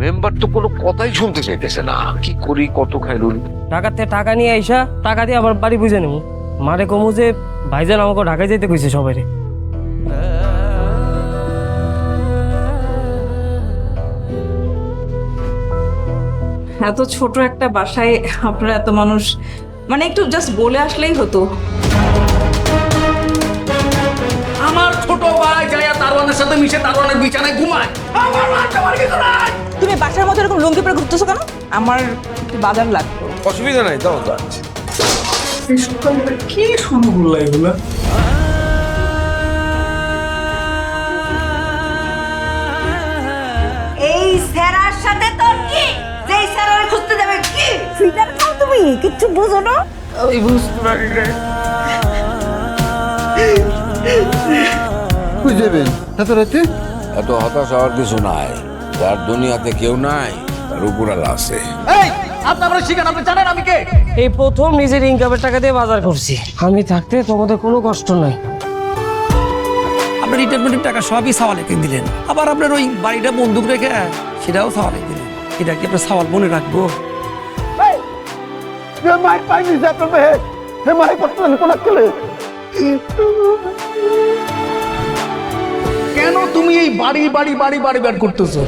Member তো কোনো কথাই শুনতে চাইতেছে না। কি করি কত খাইলুন থেকে টাকা নিয়ে আইসা টাকা দিয়ে আমার বাড়ি বুঝে নেব। মারে কমু যে ভাইজান আমাকে ঢাকায় যেতে কইছে সবাই এত ছোট একটা বাসায় আপনারা এত মানুষ মানে একটু জাস্ট বলে আসলেই হতো। আমার ছোট ভাই যাইয়া তারওয়ানের সাথে মিশে তারওয়ানের বিছানায় ঘুমায়। আমার মান আমার কিছু লুঙ্গি পরে ঘুরতেছো কেন? আমার একটু বাজার লাগতো অসুবিধা নাই দাও তো কি শুরু করলা এগুলা? এই স্যারার সাথে তোর কি? যেই স্যারার খুঁজতে যাবে কি? ফিটার খাও তুমি কিচ্ছু বুঝো না। কই যাবেন এত রাতে? এত হতাশ হওয়ার কিছু নাই। যার দুনিয়াতে কেউ নাই। তার উপরালা আছে এই আপনি আপনার শিখান আপনি জানেন আমি কে? এই প্রথম নিজের ইনকামের টাকা দিয়ে বাজার করছি। আমি থাকতে তোমাদের কোনো কষ্ট নাই। আপনার রিটায়ারমেন্টের টাকা সবই সাওয়ালেকে দিলেন। আবার আপনার ওই বাড়িটা বন্দুক রেখে সেটাও সাওয়ালে দিলেন। এটা কি আপনার সাওয়াল মনে রাখব? যে মাই পাইনি যে মেয়ে। হে মাই করতেন কোন কেলে কেন তুমি এই বাড়ি বাড়ি বাড়ি বাড়ি বের করতেছো?